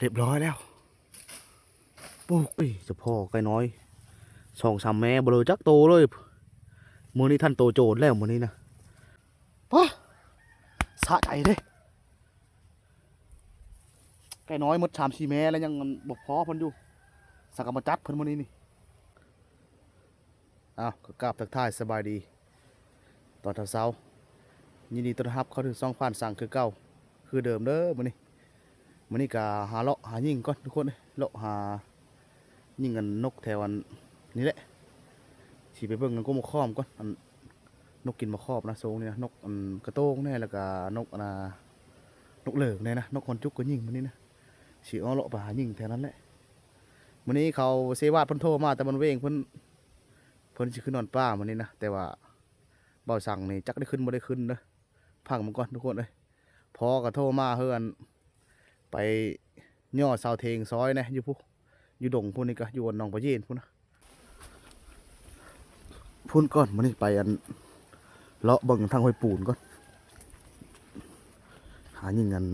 เรียบร้อยแล้วปุ๊กอุ้ยเจะพ่อไก่น้อยสองสามแม่เบลอจักโตเลยมือนี้ท่านโตโจรแล้วมือนี้นะป้าสะใจเด้ไก่น้อยหมดสามสี่แม่แล้วยังบกพอเพิ่นอยู่สักกะมาจัดเพิ่นมือนี้นี่อ้าวก็กราบทักทายสบายดี ตอนเช้าๆยินดีต้อนรับเข้าถึงซองผ่านสั่งคือเก่าคือเดิมเด้อมื้อนี้ มันนี่ก็หาเลาะหายิงก่อนทุกคนเลยเลาะหายิงกันนกแถวอันนี่แหละสีไปเบิ่งกันก็มาคอมก่อนอันนกกินมาครอบนะโซงนี่นะนกอันกระโต้งแน่แล้วก็นกอันน่ะนกเหลิงแน่นะนกคนจุกก็ยิงมันนี่นะสีอ้อเลาะไปหายิงแถวนั้นแหละมันนี้เขาเซวาดเพิ่นโทมาแต่มันเวงเพิ่นเพิ่นสิขึ้นนอนป้ามันนี่นะแต่ว่าเบาสั่งนี่จักได้ขึ้นบ่ได้ขึ้นเด้อพังมันก่อนทุกคนเลยพอก็โทมาเฮือน ไปย่อเสาเทงซอยนะอยู่ผู้อยู่ดงผู้นี่ก็อยู่บนนองปะเย็นผู้นะพุ่นก่อนมันนี่ไปอันเลาะเบิ่งทางห้วยปูนก่อนหายิงกัน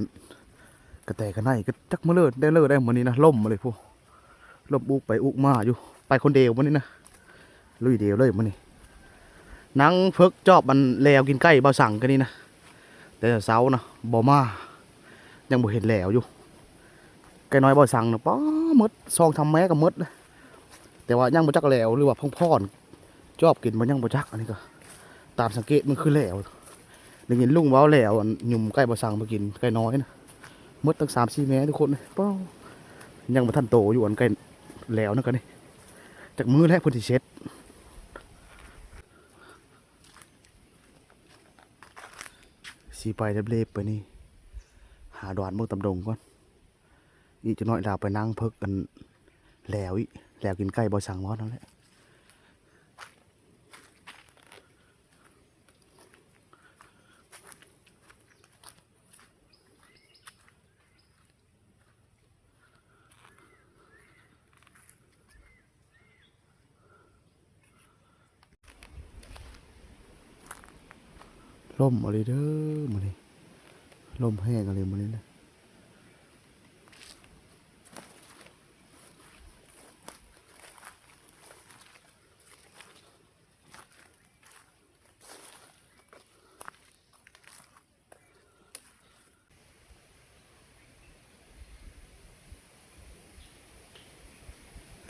กระแตกระไนก็จักมาเลิศได้เลิศได้มันนี้นะล่มมาเลยผู้ล่มอุกไปอุกมาอยู่ ไปคนเดียวมันนี่นะลุยเดียวเลยมันนี่นังเพิกจอบมันแล้วกินใกล้เบาสั่งกันนี่นะแต่เสานะบ่มา ยังบ่เห็นแหล้วอยู่ไก่น้อยบ่สั่งนะป้อมดซองทำแม้ก็หมดนะแต่ว่ายังบ่จักแหล้วหรือว่าพ่องพ่อนชอบกินมันยังบ่จักอันนี้ก็ ตามสังเกตมันคือแหล้วได้ยินลุงเว้าแหล้วอันหยุ่มไก่บ่สั่งมากินไก่น้อยนะมดตั้ง3-4แม้ทุกคนเป้อยังบ่ทันโตอยู่อันไก่แหล้วนั่นก็นี่จากมือแล้วเพิ่นสิเช็ดสีไปเรียบๆไปนี่ หาดอนเมืองตำดงก่อนอีกจะน้อยดาวไปนั่งเพิกกันแล้วอีแล้วกินไก่บ่สั่งมอสนั่นแหละล่มอะไรเด้อมื้อนี้ล่ มแห้งอะไรมื้อนี้นะ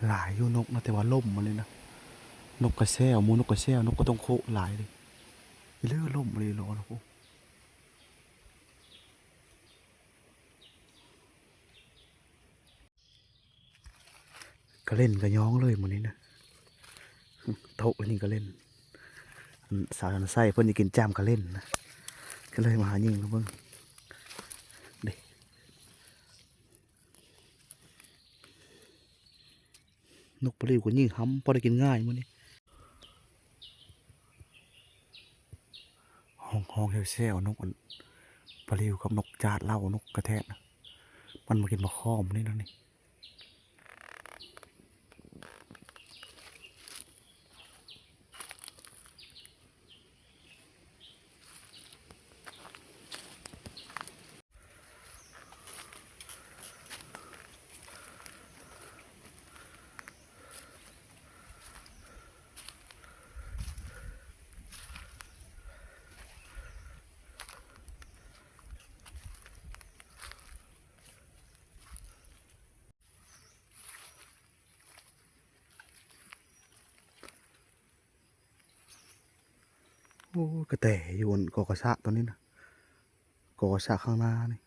หลายอยู่นกนะแต่ว่าล่มมาเลยนะนกกระแซวมูนกกระแซวนกก็ต้องโคหลายเลยเลื่อล่มมาเลยรอนะพวก ก็เล่นก็ย้องเลยหมันนี้นะโตะนี่ก็เล่น สาวอันไส้เพิ่นจะกินจามก็เล่นนะก็เลยมาหายิงนะเบิ่งเด็นกปลิวก็ยิงห้ำพอได้กินง่ายมื้อนี้ห้องห้องแซวๆนกอันปลิวกับนกจาดเล่านกกระแทกนะมันมากินมาข้อมนี่นั่นนี่ กระแตอยู่บนกอกระสะตัวนี้นะกอกระสะข้างหน้านี่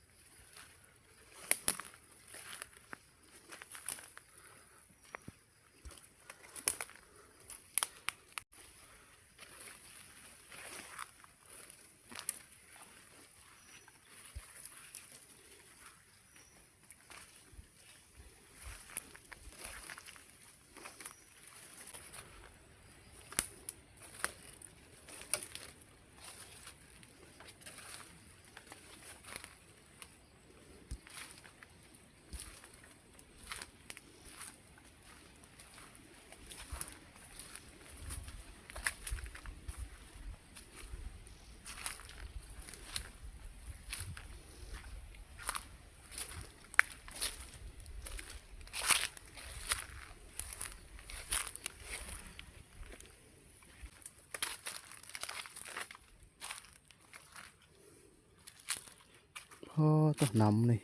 ก็ต้นน้ำนี่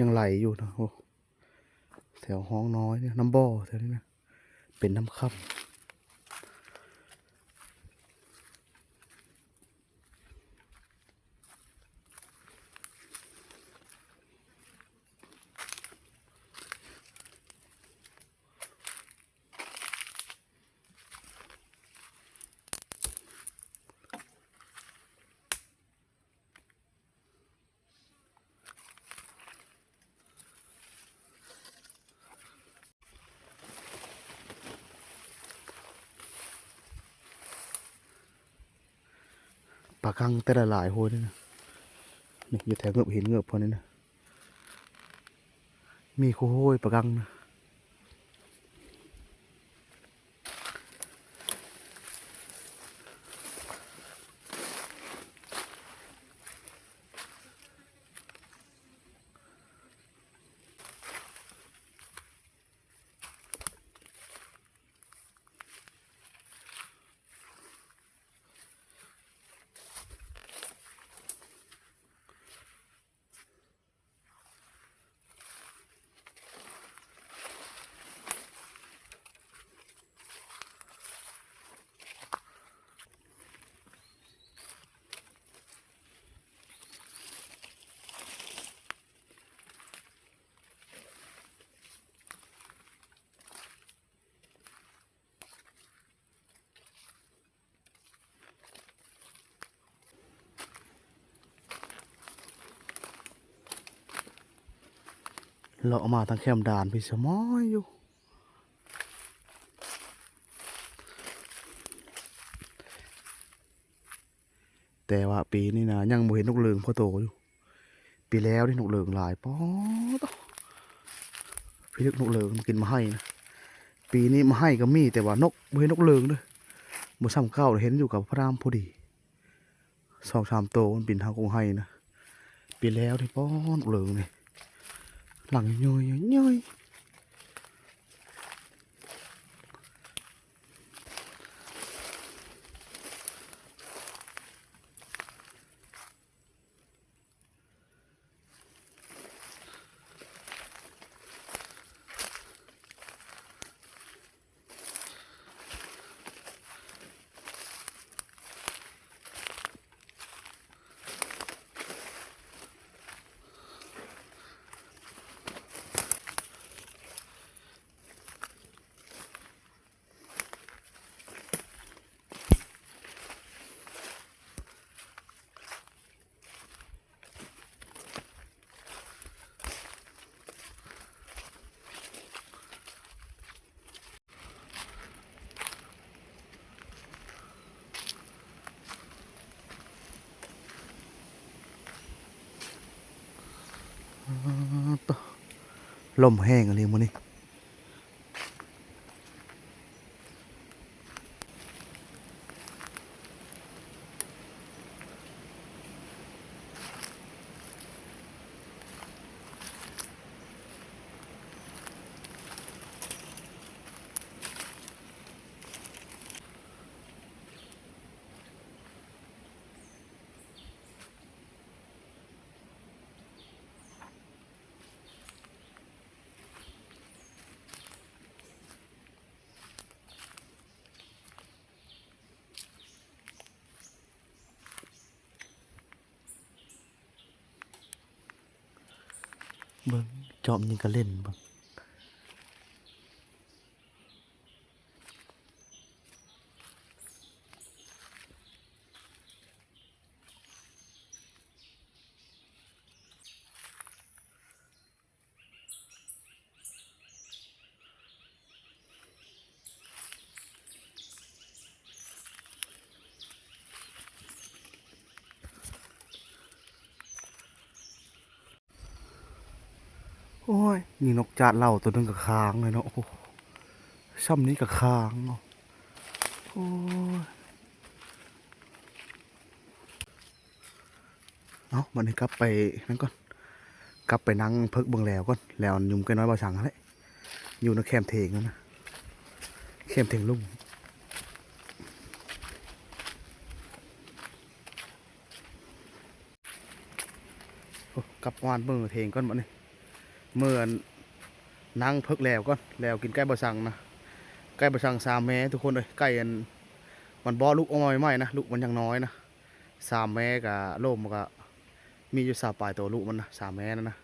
ยังไหลอยู่นะโอ้แถวห้องน้อยเนี่ยน้ำบ่อแถวนี้นะเป็นน้ำค่ำากังแต่ละหลายโหยนี่นะนี่อยู่แถวเงือบเห็นเงือบพอนี่นะมีโคโห้ยปลากังนะ เลาะมาทางแคมด่านพี่สมอยอยู่แต่ว่าปีนี้นะยังบ่เห็นนกเลืองพอโตอยู่ปีแล้วนี่นกเลืองหลายป๊อดพี่นึกนกเลืองมันกินมาให้นะปีนี้มาให้ก็มีแต่ว่านกบ่เห็นนกเลืองเด้อบ่ซ้ำเก้าเห็นอยู่กับพระรามพอดีสองสามโตมันบินทางกงให้นะปีแล้วนี่ป๊อนกเลืองนี่ หลัง ลมแห้งอะไรมื้อนี้ เบิ่งจอมยิงก็เล่นบิ่งโี่นกจาดเหล่าตัวหนึงกับค้างเลยเนาะโอ้โหซ้ำนี้กับค้างเนาะโอ้ยเอาวันนี้กลับไปนั่นก่อน กลับไปนั่งเพิกเบิ่งแล้วก่อนแล้วยุ่มกันน้อยบ่สั่งอะไรอยู่ในแคมเทงนั่นนะแคมเทงลุงโกับวานเมือเทงก่อนบ่นี่มืออั นั่งเพิกแล้วก่อนแล้วกินไก่บะสังนะไก่บะสังสามแม่ทุกคนเลยไก่อันมันบ่ลูกออกมาใหม่ๆนะลูกมันยังน้อยนะสามแม่กับโลมมันก็มีอยู่สามปลายตัวลูกมันนะสามแม่นั่นนะ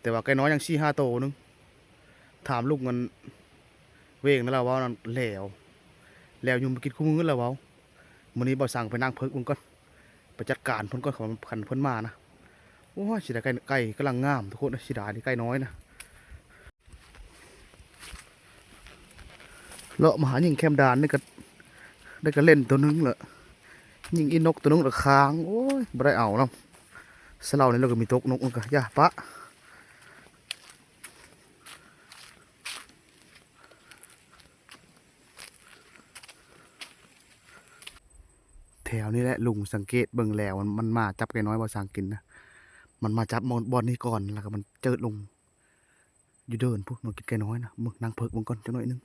แต่ว่าไก่น้อยยังสี่ห้าตัวนึงถามลูกมันเวงนั่นแหละว่านั่นแล้วแล้วยุมไปกินคู่มือแล้วว้ามื้อนี้บ่สั่งไปนั่งเพิกมันก่อนไปจัดการพิ่นก่อนของคันพิ่นมานะโอ้ยสิด้ไก่ไก่กำลังงามทุกคนสิดานี่ไก่น้อยนะ เลาะมาหายิงแคมดานนี่ก็ได้ก็เล่นตัวนึงละยิงอีนกตัวนึงละค้างโอ้ยบ่ได้เอาแล้วสลานี่เราก็มีตกนกมันย่าปะแถวนี้แหละลุงสังเกตเบิ่งแล้วมันมันมาจับไก่น้อยบ่สั่งกินนะมันมาจับบอลบอลนี้ก่อนแล้วก็มันเจิดลงอยู่เดินพวกมันกินไก่น้อยนะมึงนั่งเพิกมึงก่อนจังหน่อยนึง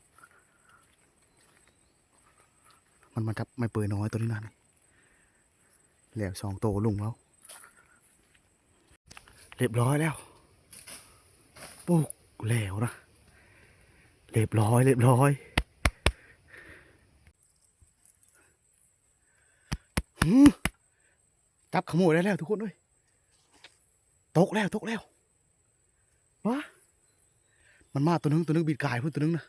มันมาจับไม่เปื่อน้อยตัวนี้นั่นแล้วสองโตลุงแล้วเรียบร้อยแล้วปุกแล้วนะเรียบร้อยเรียบร้อยจับขโมยได้แล้วทุกคนเอ้ยตกแล้วตกแล้ววะมันมาตัวนึงตัวนึงบิดกายพุ่นตัวนึงนะ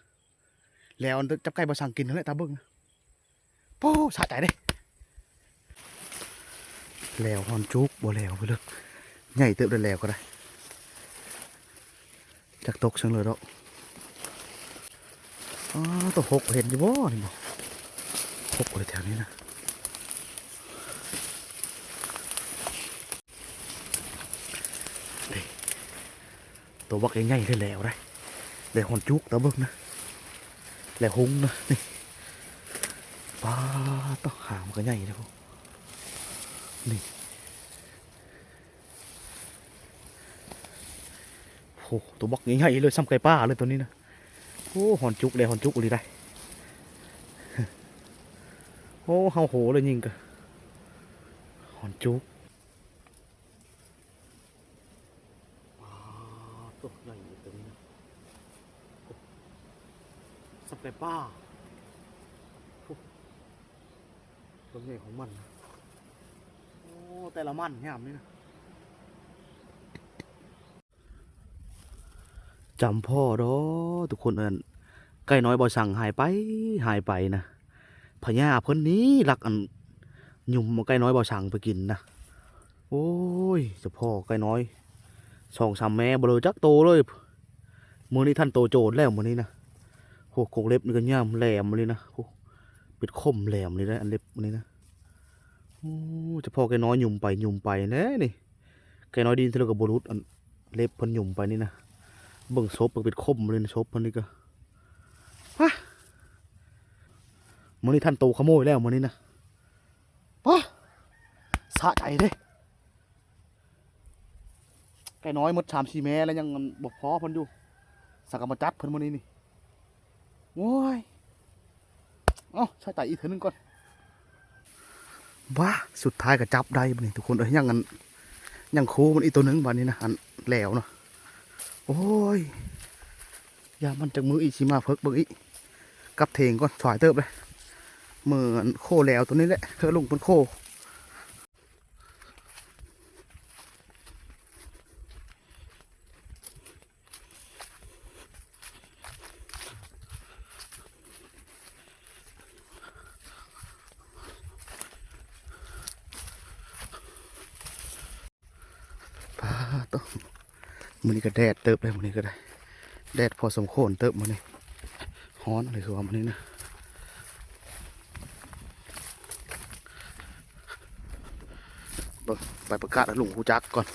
แล้วจับไก่บาสังกินนั่นแหละตาเบิ้งนะ โป้สะใจเด้แล้วฮอนจุกบ่แล้วไปเลยใหญ่เติบได้แล้วก็ได้จากตกเชิงเลยดอกอ๋อตัวหกเห็นอยู่บ่นี่บ่หกเลยแถวนี้นะตัวบักใหญ่ๆได้แล้วได้แล้วหอนจุกตาเบิ้งนะแล้วหุงนะนี่ ป้าต้องหางมันก็ใหญ่นะพวกนี่โอ้ตัวบักใหญ่ๆเลยซ้ำไก่ป้าเลยตัวนี้นะโอ้หอนจุกเลยหอนจุกเลยได้โอ้เฮาโหเลยยิงกันหอนจุกตัวใหญ่ตรงนี้นะสับไก่ป้าโอ้ ตัวใหญ่ของมันนะโอ้แต่ละมันงามนี่นะจำพ่อดอทุกคนเอินไก่น้อยบ่สั่งหายไปหายไปนะพญาเพิ่นนี้รักอันหยุ่มเอาไก่น้อยบ่สั่งไปกินนะโอ้ยเจะพ่อไก่น้อยสองสามแม่บเลยจักโตเลยมือนี้ท่านโตโจดแล้วมือนี้นะโหโคกเล็บนี่ก็ย่ามแหลมเลยนะโห เป็ดคมแหลมเลยนะอันเล็บนี้นะโอ้จะพอแกน้อยหยุ่มไปหยุ่มไปน่นี่แกน้อยดินทะเลกับบรุษอันเล็บพิ่นหยุ่มไปนี่นะเบิ่งซบเบิ่งเป็ดคมเลยนะซบเพิ่นนี่ก็ฮะมือนี้ท่านโตขโมยแล้วมือนี้นะปะสะใจเด้ไก่น้อยมดชามชีแม่แล้วยังบอกพอพิ่นอยู่สักกะมจัดพิ่นมื้อนี้นี่โอ้ย เอ้าใช้ไตอีกเถอนึงก่อนว้าสุดท้ายก็จับได้บัดนี้ทุกคนเอ้ยยังอันยังโคมันอีตัวหนึงบัดนี้นะอันแหล้วเนาะโอ้ยอย่ามันจากมืออีชิมาเพิกเบิ่งอีกับเทงก่อนถอยเติบเลยเหมือนโคแหล้วตัวนี้แหละเธอลุงเป็นโค ต้องมันนี้ก็แดดเติบเลยมันนี้ก็ได้ แดดพอสมควรเติบมันนี่ฮ้อนเลยคือว่ามันนี้นะเบิ่งไปประกาศให้ลุงหูจักก่อน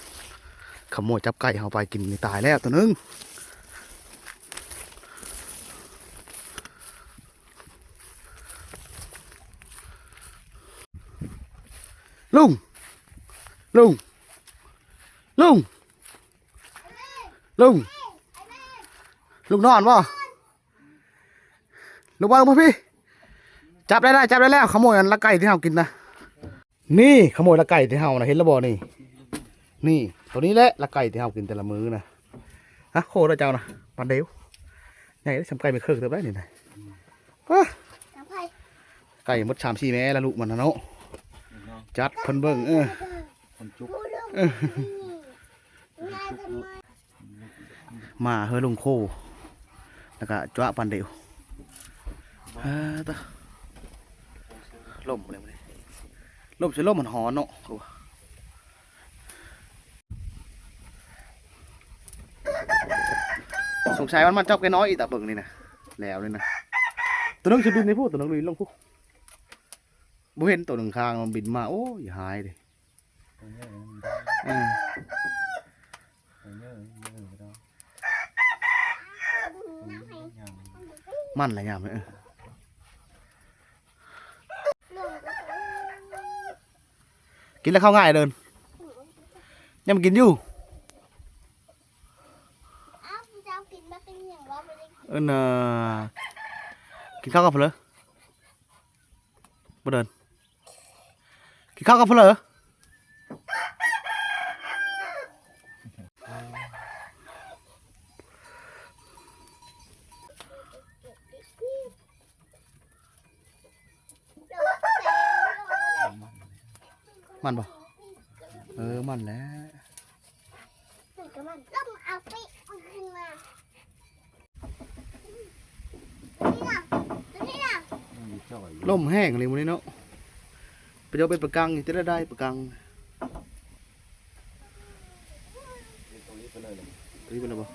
ขโมยจับไก่เอาไปกินนี่ตายแล้วตัวนึงลุงลุง ลุง ลุงลุงนอนป่ะลุงว่ามาพี่ จับได้แล้วจับได้แล้วขโมยอันละไก่ที่เรากินนะนี่ขโมยละไก่ที่เรานะเห็นแล้วบ่นี่ นี่ ตัวนี้แหละละไก่ที่เรากินแต่ละมื้อนะฮะโคตรเจ้านะปันเดียวใหญ่ได้สำไก่ไม่เครื่องเติมได้นี่นะว้าน้ำไผ่ไก่มดชามชีแม่ละลูกมันนะเนาะจัดเพิ่นเบิ่งเออคนจุก มาเฮอลงโคแล้วก็จ้วปันเดียวเออตะลมเลยมันลมใช่ลมมันหอนเนาะโอ้สงสัยมันมันเจ้าแกน้อยอีตาเบิ่งนี่นะแล้วเลยนะตัวนึงจะบินในพูดตัวนึงบินลงพูบ่เห็นตัวหนึ่งคางมันบินมาโอ้ยหายเลย ตัวเนี้ยมันได้ เออ ตัวเนี้ยมันไม่ได้ตัวนี้ยัง มันอะไรอย่างเงี้ยเออกินแล้วเข้าง่ายเดินยังมันกินอยู่ อ้าวเจ้ากินมาเป็นอย่างว่าไม่ได้ เออน่ะกินข้าวกับเพลอบ่เดินกินข้าวกับเพลอ เดี๋ยวแซง มันบ่เออมันแหล้วถึงกับมันต้องเอาไปเอาขึ้นมานี่นะนี่นะมันมีจ่อยลมแห้งเลยมื้อนี้เนาะไปเดี๋ยวไปประกังจะได้ได้ประกังตรงนี้ไปเลยเลยนี่เป็นอะไรบ่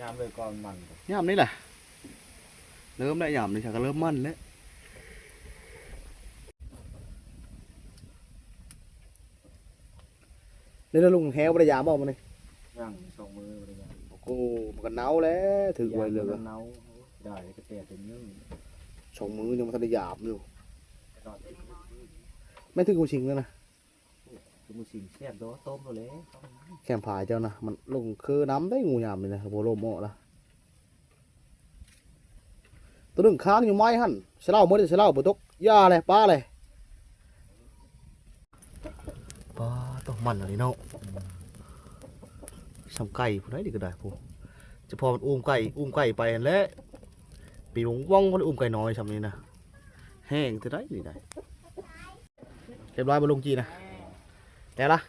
ยามเลยก่อนมันยามนี่แหละเริ่มได้ยามนี่ฉันก็เริ่มมันแล้ว นี่เราลุงแฮวบ่ได้ยามบ่มื้อนี้ย่างสองมือเลยนะโอ้มันก็หนาวแล้วถือไว้เลยเนาได้ก็แต่เป็นนึ่งสองมือยังมาทันได้หยาบอยู่ตอนแม่ถึงกูชิงแล้วนะคือมือสิงแซ่บโดต้มเลยแคมผายเจ้านะมันลงคือน้ำได้งูหยามเลยนะโบโลมอละตัวหนึ่งค้างอยู่ไม้หั่นเสลาเมื่อเสลาปุตกยาเลยป้าเลยป้า ต้องมันอะไรเนาะสำไก่ผู้ใดดีก็ได้ผู้จะพอมันอุ้มไก่อุ้มไก่ไปอันแล้วปีวงว่องมันอุ้มไก่น้อยสำนี้นะแห้งจะได้นี่ได้เรียบร้อยบนลงจีนะแล้วล่ะ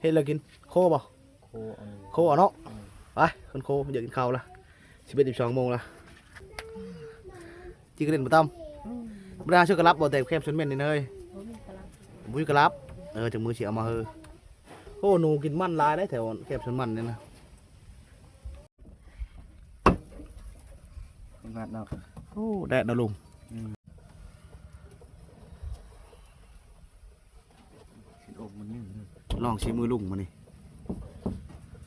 เฮ็ดแล้วกินโคบ่โคอาโคเอานาะไปคนโคอยากกินข้าวละสิบเอ็ดสิบสองโมงละจีกระเด็นมาตั้มบ่ได้ช่วยกระลับบ่แต่แคบชนเม่นนี่เนยบุ้ยกระลับ เออจากมือเสียเอามาเฮอโอ้หนูกินมันหลายได้แถวแคบชนมันเนี่ยนะงัดเนาะโอ้แดดนะลุงสิอกมันนึ่งลองชิมมือลุงมานี่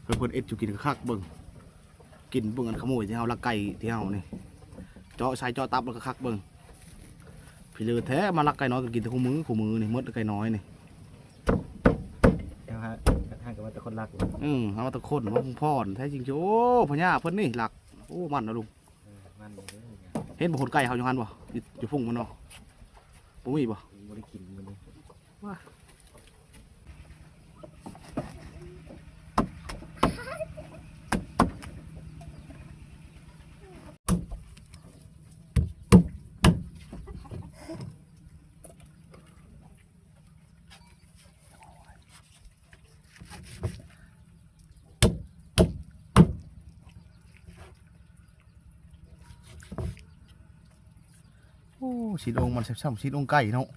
เพิ่นเพิ่นเอ็ดอยู่กินคักๆเบิ่งกินเบิ่งอันขโมยที่เฮาลักไก่ที่เฮานี่เจาะใส่เจาะตับแล้วก็คักเบิ่งพี่เลือแท้มาลักไก่น้อยก็กินแต่คู่มือคู่มือนี่หมดไก่น้อยนี่ นะฮะท่านก็ว่า แต่คนรักอืมเอามาตะคนว่าพ่อนแท้จริงๆโอ้พญาเพิ่นนี่หลัก โอ้มันนะลุงมันเลยเห็นบ่คนไก่เขาอยู่หันบ่อยู่อยู่พุ่งมันเนาะบ่มีบ่บริกินมันเลย้ชิดองมันแซ่บๆชีดองไก่เนาะ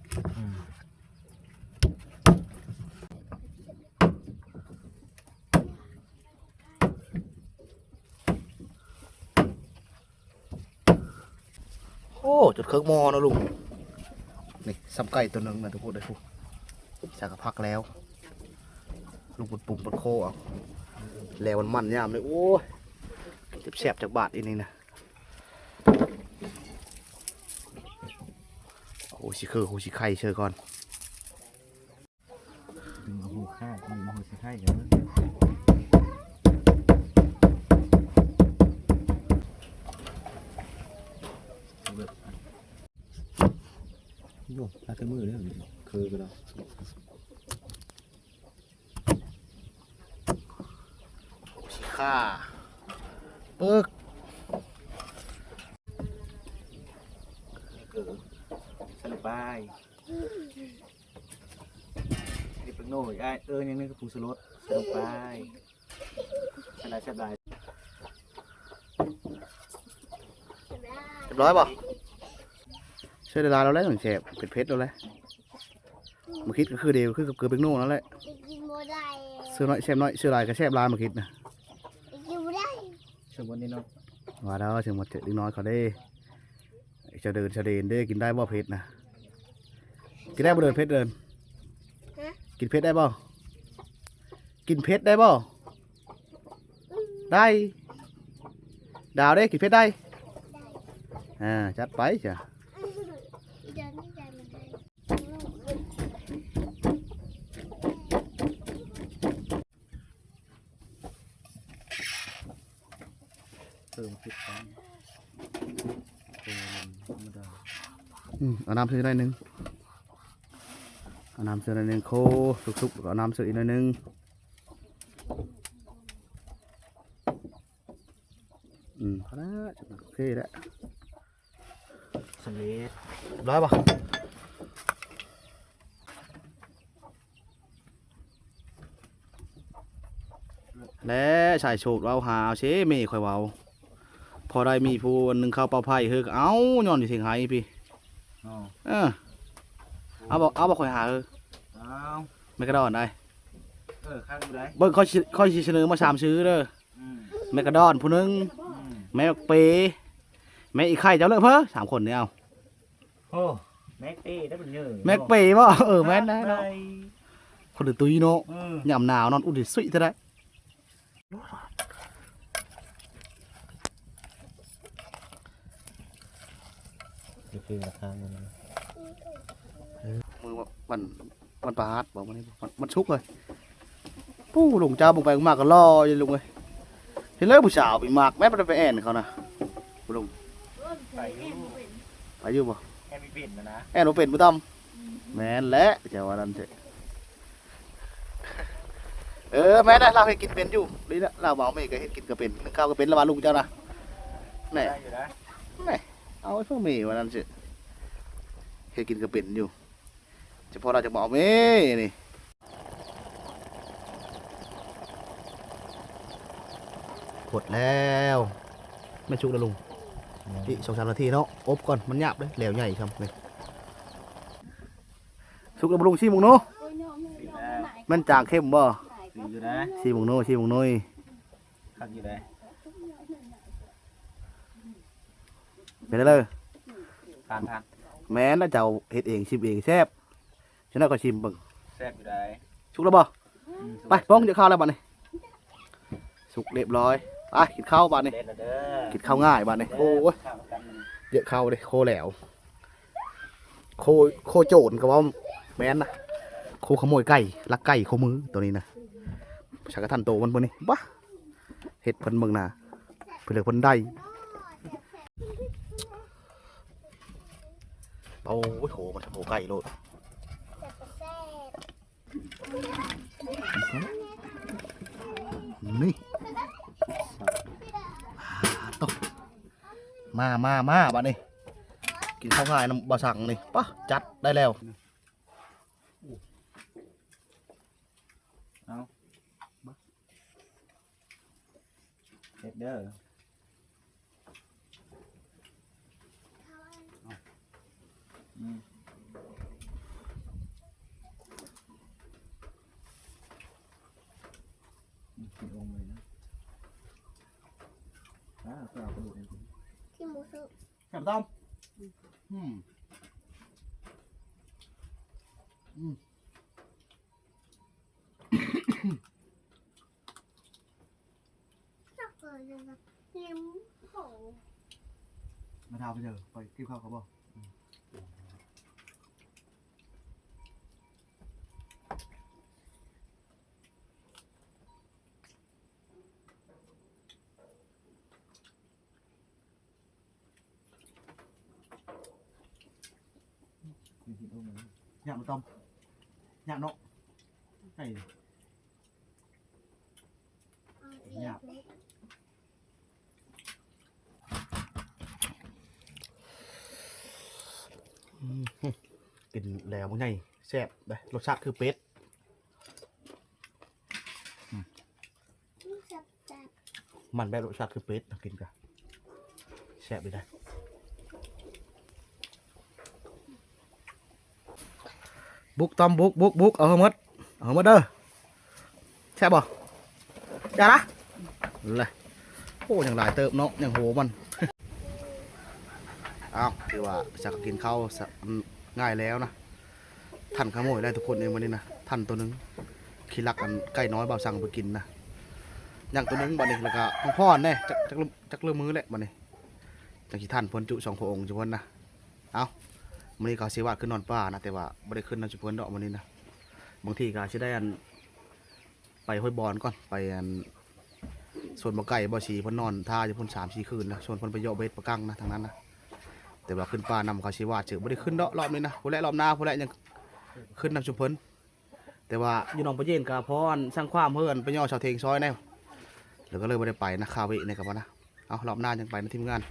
โอ้จุดเครื่องมอนะลุงนี่ซ้ำไก่ตัวหนึงนะทุกคนได้ทุกจากพักแล้วลุงปดปุ่มปดโคเอาแล้วมันมันยามเลยโอ้ยแซ่บจากบาทอีนี่นะ สิคือหูสิไข่เชิญก่อนดึงหูข้าดึหูสิไข่เดี๋ยวโยมลาเตมือเรื่องคือกันแล้วสิข้าปึ๊ก สลับไปนี่เป็นโน่ไอ้เออยังนี่ก็ผงสลดสลับไปสลายสลายเรียบร้อยป่ะใช่เวลาเราแล้วหนึ่งแฉบเผ็ดเผ็ดเราแล้วมาคิดก็คือเดียวคือกับเกลือเป็นโน่นั่นแหละไปกินโมได้เสื้อน้อยแฉบน้อยเสื้อลายก็แฉบลายมาคิดนะไปกินโมได้สมมตินี่เนาะว่าแล้วถึงหมดเจ็ดน้อยเขาได้จะเดินจะเดินได้กินได้บ่เผ็ดนะ กินได้บ่เดินเผ็ดเดินกินเผ็ดได้บ่กินเผ็ดได้บ่ได้ ดาวได้กินเผ็ดได้อ่าจัดไปจ้ะเดินไม่ได้ไม่ได้เติมพริกไปเติมธรรมดาอืมเอาน้ำซื้อหน่อยหนึง เอาน้ำซื้อหน่อยหนึงโคสุกๆแล้วก็เอาน้ำซื้ออีกหน่อยหนึงอืมพอแล้วโอเคแล้วสำเร็จร้อยป่ะและชายโชคเราหาเอาเชเม่ค่อยเว้าพอได้มีผู้อันหนึงเข้าเป่าไพ่เฮ้ยเอ้าย้อนอยู่เสียงไห้พี่อ๋อเออ เอาบอกเอาบอกค่อยหาเออเอาไม่กระดอนได้เออข้างดูได้เบิ่งค่อยสิค่อยสิเสนอมาสามชื่อเด้ออืมแม่กระดอนผู้หนึงอืมแม่บักเปแม่อีกไข่เจ้าเลยเพ้อสามคนเนี่ยเอาโอ้แม็กเต้ได้เป็นเยอะแม่เปบ่เออแม่นนะได้คนอื่นตุยเนาะเออยามหนาวนอนอุ่นดิสุยเท่าไรนี่คือราคาเงินมือ มันมันปลาฮัดบอกมันนี่มันมันชุกเลยปู้หลงเจ้าบุกไปบุกมากก็รออยู่ลุงเลยเห็นเลยผู้สาวไปมากแม่ไปไปแอนเขานะบุลุงไปอยู่ไปอยู่บ่แค่มีเปลี่ยนนะนะแอนบ่เป็นบ่ต้อมแม่นแหละเจ้าว่านั่นเถอะเออแม่นะเราให้กินเป็นอยู่นี่นะเราเมาไม่ก็เฮ็ดกินก็เป็นนึ่งข้าวก็เป็นแล้วว่าลุงเจ้านะแน่ได้อยู่นะเอาไอ้พวกเมย์วันนั้นสิเฮ็ดกินก็เป็นอยู่ เฉพาะเราจะบอกเมย์นี่กดแล้วไม่ชุกแล้วลุงอีกสองสามนาทีเนาะอบก่อนมันหยาบเลยแล้วใหญ่ครับนี่ชุกแล้วบ่ลุงชี้มุงโนดีแล้วมันจางเข้มบ่ดีอยู่นะชี้มุงโนชี้มุงโนยข้างอยู่ได้เป็นได้เลยทานทานแม่นนะเจ้าเฮ็ดเองชิมเองแซ่บ ฉะนั้นก็ชิมเบิ่งแซ่บอยู่ได้ชุกแล้วบ่อืมไปป้องจะข้าวแล้วบัดนี้สุกเรียบร้อยไปกินข้าวบัดนี้เด็ดแล้วเด้อกินข้าวง่ายบัดนี้โอ้ยข้าวกันเยอะข้าวเลยโคแหลวโคโคโจรก็ว่าแม่นนะโคขโมยไก่ลักไก่โคมือตัวนี้นะชักกระทันโตมันเบิ่งนี่บ้าเห็ดเพิ่นเบิ่งน่ะเพิ่นเลยเพิ่นได้โอ้ยโหมันทำโหไก่โลดแต่ก็แซ่บ นี่ตกมามามาบัดนี้กินข้าวง่ายน้ำบะสั่งนี่ปะจัดได้แล้วเด็ดเด้อมอืมกินองค์เลยนะอ่าก็เอากระดูกให้กิน ที่หมูสุ กแซ่บต้อมอืมชอบเลยนะยิ้มโห มาทาไปเจอไปกินข้าวเขาบ่ กินกินองค์เลยนะ อ ยากมาต้อมอยากเนาะไก่เอาอีกกินแล้วมันไงแซ่บเลยรสชาติคือเป็ดจับจับมันแบบรสชาติคือเป็ดนะกินกันแซ่บไปได้ บุกตอมบุกบุกบุกเอาหมดเอาหมดเด้อแซ่บบ่อย่าละเลยโอ้ยังหลายเติบเนาะยังโหมันอ้าวคือว่าจะกินข้าวง่ายแล้วนะท่านขโมยได้ทุกคนเองวันนี้นะท่านตัวนึงขี้รักกันใกล้น้อยเบาสั่งไปกินนะอย่างตัวนึงบัดนี้แล้วก็พ่อพ่อแน่จักจักเริ่มจักเริ่มมือแหละบัดนี้จักที่ท่านพ้นจุสองพระองค์จุพนนะเอา วันนี้ก็สิว่าขึ้นนอนป่านะแต่ว่าไม่ได้ขึ้นนอนจุพนดอกวันนี้นะบางทีก็จะได้อันไปห้อยบอลก่อนไปอันส่วนบ่ไก่บ่ชีเพ่นนอนท่าอยู่เพ่นสามสี่คืนนะส่วนเพ่นไปโยเบสประกังนะทางนั้นนะแต่ว่าขึ้นป่านำเขาชีว่าเจอไม่ได้ขึ้นดอกรอบนี้นะผู้แรกรอบหน้าผู้แรกยังขึ้นนำชุมพลแต่ว่าอยู่นองประเย็นกับพรสร้างความเพื่อนไปย่อชาวเทงซอยแน่แล้วก็เลยไม่ได้ไปนะคาเวในกับว่านะเอารอบหน้ายังไปนะทีมงาน